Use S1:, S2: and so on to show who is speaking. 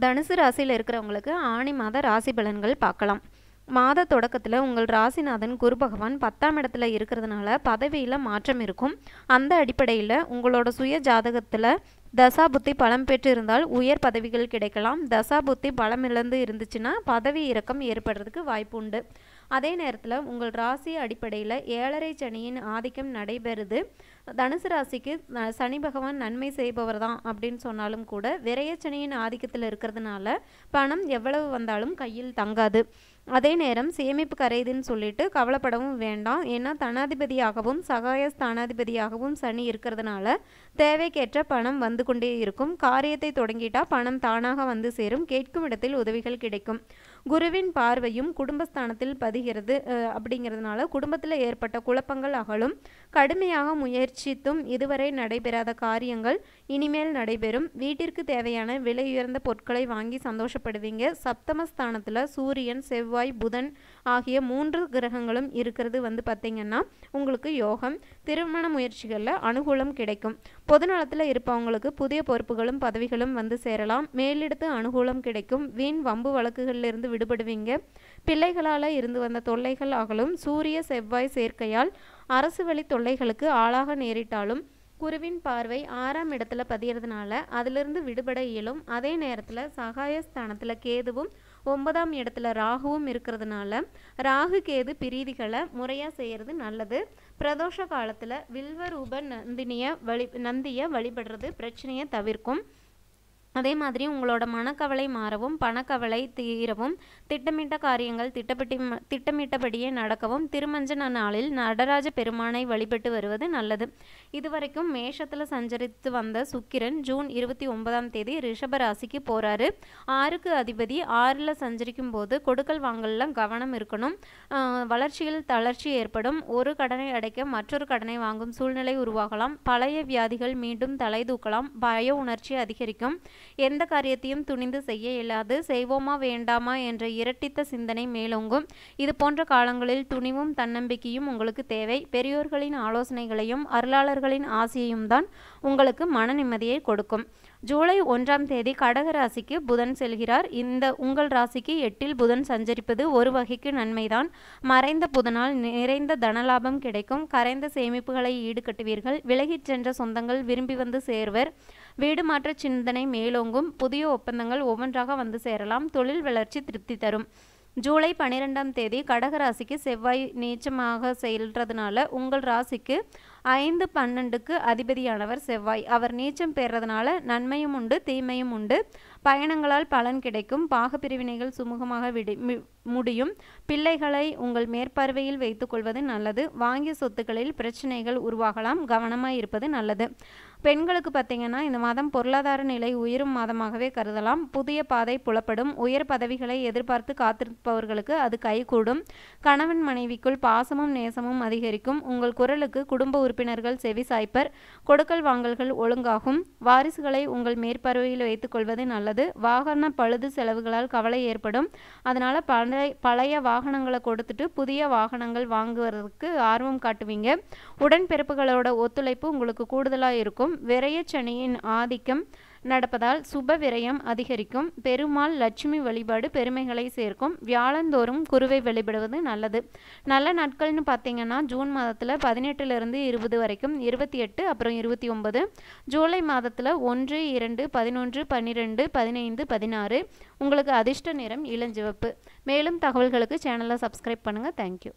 S1: தனுசு ராசியில் இருக்கிறவங்களுக்கு ஆணி மாத ராசி பலன்கள் பார்க்கலாம். மாத தொடக்கத்தில் உங்கள் ராசிநாதன் குரு பகவான் பத்தாம் இடத்துல இருக்கிறதுனால பதவியில் மாற்றம் இருக்கும். அந்த அடிப்படையில் உங்களோட சுய ஜாதகத்தில் தசா புத்தி பலம் பெற்று இருந்தால் உயர் பதவிகள் கிடைக்கலாம். தசா புத்தி பலம் இழந்து இருந்துச்சுன்னா பதவி இறக்கம் ஏற்படுறதுக்கு வாய்ப்பு உண்டு. அதே நேரத்தில் உங்கள் ராசி அடிப்படையில் ஏழரை சனியின் ஆதிக்கம் நடைபெறுது. தனுசு ராசிக்கு சனி பகவான் நன்மை செய்பவர் தான் அப்படின்னு சொன்னாலும் கூட விரைய சனியின் ஆதிக்கத்தில் இருக்கிறதுனால பணம் எவ்வளவு வந்தாலும் கையில் தங்காது. அதே நேரம் சேமிப்பு கரையுதுன்னு சொல்லிட்டு கவலைப்படவும் வேண்டாம். ஏன்னா தனாதிபதியாகவும் சகாய ஸ்தானாதிபதியாகவும் சனி இருக்கிறதுனால தேவைக்கேற்ற பணம் வந்து கொண்டே இருக்கும். காரியத்தை தொடங்கிட்டா பணம் தானாக வந்து சேரும். கேட்கும் இடத்தில் உதவிகள் கிடைக்கும். குருவின் பார்வையும் குடும்பஸ்தானத்தில் பதிகிறது அப்படிங்கிறதுனால குடும்பத்தில் ஏற்பட்ட குழப்பங்கள் அகலும். கடுமையாக முயற்சித்தும் இதுவரை நடைபெறாத காரியங்கள் இனிமேல் நடைபெறும். வீட்டிற்கு தேவையான விலையுயர்ந்த பொருட்களை வாங்கி சந்தோஷப்படுவீங்க. சப்தமஸ்தானத்தில் சூரியன் செவ்வாய் புதன் ஆகிய மூன்று கிரகங்களும் இருக்கிறது வந்து பார்த்தீங்கன்னா உங்களுக்கு யோகம் திருமண முயற்சிகளில் அனுகூலம் கிடைக்கும். பொதுநலத்தில் இருப்பவங்களுக்கு புதிய பொறுப்புகளும் பதவிகளும் வந்து சேரலாம். மேலிடத்து அனுகூலம் கிடைக்கும். வீண் வம்பு வழக்குகளிலிருந்து விடுபடுவீங்க. பிள்ளைகளால் இருந்து வந்த தொல்லைகள் அகலும். சூரிய செவ்வாய் சேர்க்கையால் அரசு வழி தொல்லைகளுக்கு ஆளாக நேரிட்டாலும் குருவின் பார்வை ஆறாம் இடத்துல பதியறதுனால அதிலிருந்து விடுபட இயலும். அதே நேரத்தில் சகாயஸ்தானத்தில் கேதுவும் ஒன்பதாம் இடத்துல ராகுவும் இருக்கிறதுனால ராகு கேது பிரீதிகளை முறையாக செய்கிறது நல்லது. பிரதோஷ காலத்தில் வில்வரூப நந்தினிய வழி நந்தியை வழிபடுறது பிரச்சனையை தவிர்க்கும். அதே மாதிரி உங்களோட மனக்கவலை மாறவும் பணக்கவலை தீரவும் திட்டமிட்ட காரியங்கள் திட்டப்பட்டி திட்டமிட்டபடியே நடக்கவும் திருமஞ்சன நாளில் நடராஜ பெருமானை வழிபட்டு வருவது நல்லது. இதுவரைக்கும் மேஷத்தில் சஞ்சரித்து வந்த சுக்கிரன் ஜூன் இருபத்தி ஒன்பதாம் தேதி ரிஷப ராசிக்கு ஆறுக்கு அதிபதி ஆறில் சஞ்சரிக்கும் போது கொடுக்கல் வாங்கலில் கவனம் இருக்கணும். வளர்ச்சியில் தளர்ச்சி ஏற்படும். ஒரு கடனை அடைக்க மற்றொரு கடனை வாங்கும் சூழ்நிலை உருவாகலாம். பழைய வியாதிகள் மீண்டும் தலை தூக்கலாம். பய உணர்ச்சி அதிகரிக்கும். எந்த காரியத்தையும் துணிந்து செய்ய இயலாது. செய்வோமா வேண்டாமா என்ற இரட்டித்த சிந்தனை மேலோங்கும். இது போன்ற காலங்களில் துணிவும் தன்னம்பிக்கையும் உங்களுக்கு தேவை. பெரியோர்களின் ஆலோசனைகளையும் அருளாளர்களின் ஆசையையும் தான் உங்களுக்கு மன நிம்மதியை கொடுக்கும். ஜூலை ஒன்றாம் தேதி கடக ராசிக்கு புதன் செல்கிறார். இந்த உங்கள் ராசிக்கு எட்டில் புதன் சஞ்சரிப்பது ஒரு வகைக்கு நன்மைதான். மறைந்த புதனால் நிறைந்த தனலாபம் கிடைக்கும். கரைந்த சேமிப்புகளை ஈடுகட்டுவீர்கள். விலகிச் சென்ற சொந்தங்கள் விரும்பி வந்து சேர்வர். வீடு மாற்ற சிந்தனை மேலோங்கும் புதிய ஒப்பந்தங்கள் ஒவ்வொன்றாக வந்து சேரலாம். தொழில் வளர்ச்சி திருப்தி தரும். ஜூலை பன்னிரெண்டாம் தேதி கடக ராசிக்கு செவ்வாய் நீச்சமாக செல்றதுனால உங்கள் ராசிக்கு ஐந்து பன்னெண்டுக்கு அதிபதியானவர் செவ்வாய். அவர் நீச்சம் பெறதுனால நன்மையும் உண்டு தீமையும் உண்டு. பயணங்களால் பலன் கிடைக்கும். பாகப்பிரிவினைகள் சுமூகமாக விடி முடியும். பிள்ளைகளை உங்கள் மேற்பார்வையில் வைத்துக்கொள்வது நல்லது. வாங்கிய சொத்துக்களில் பிரச்சனைகள் உருவாகலாம். கவனமாக இருப்பது நல்லது. பெண்களுக்கு பார்த்தீங்கன்னா இந்த மாதம் பொருளாதார நிலை உயரும் மாதமாகவே கருதலாம். புதிய பாதை புலப்படும். உயர் பதவிகளை எதிர்பார்த்து காத்திருப்பவர்களுக்கு அது கைகூடும். கணவன் மனைவிக்குள் பாசமும் நேசமும் அதிகரிக்கும். உங்கள் குரலுக்கு குடும்ப உறுப்பினர்கள் செவிசாய்ப்பர் கொடுக்கல் வாங்கல்கள் ஒழுங்காகும். வாரிசுகளை உங்கள் மேற்பார்வையில் வைத்துக்கொள்வது நல்லது. வாகன பழுது செலவுகளால் கவலை ஏற்படும். அதனால பழைய பழைய வாகனங்களை கொடுத்துட்டு புதிய வாகனங்கள் வாங்குவதற்கு ஆர்வம் காட்டுவீங்க. உடன்பிறப்புகளோட ஒத்துழைப்பு உங்களுக்கு கூடுதலாக இருக்கும். விரைய சனியின் ஆதிக்கம் நடப்பதால் சுப விரயம் அதிகரிக்கும். பெருமாள் லட்சுமி வழிபாடு பெருமைகளை சேர்க்கும். வியாழந்தோறும் குருவை வழிபடுவது நல்லது. நல்ல நாட்கள்னு பார்த்தீங்கன்னா ஜூன் மாதத்தில் பதினெட்டுலேருந்து இருபது வரைக்கும் இருபத்தி எட்டு அப்புறம் இருபத்தி ஒன்பது. ஜூலை மாதத்தில் ஒன்று இரண்டு பதினொன்று பன்னிரெண்டு பதினைந்து பதினாறு. உங்களுக்கு அதிர்ஷ்ட நிறம் இளஞ்சிவப்பு. மேலும் தகவல்களுக்கு சேனலை சப்ஸ்கிரைப் பண்ணுங்கள் தேங்க்யூ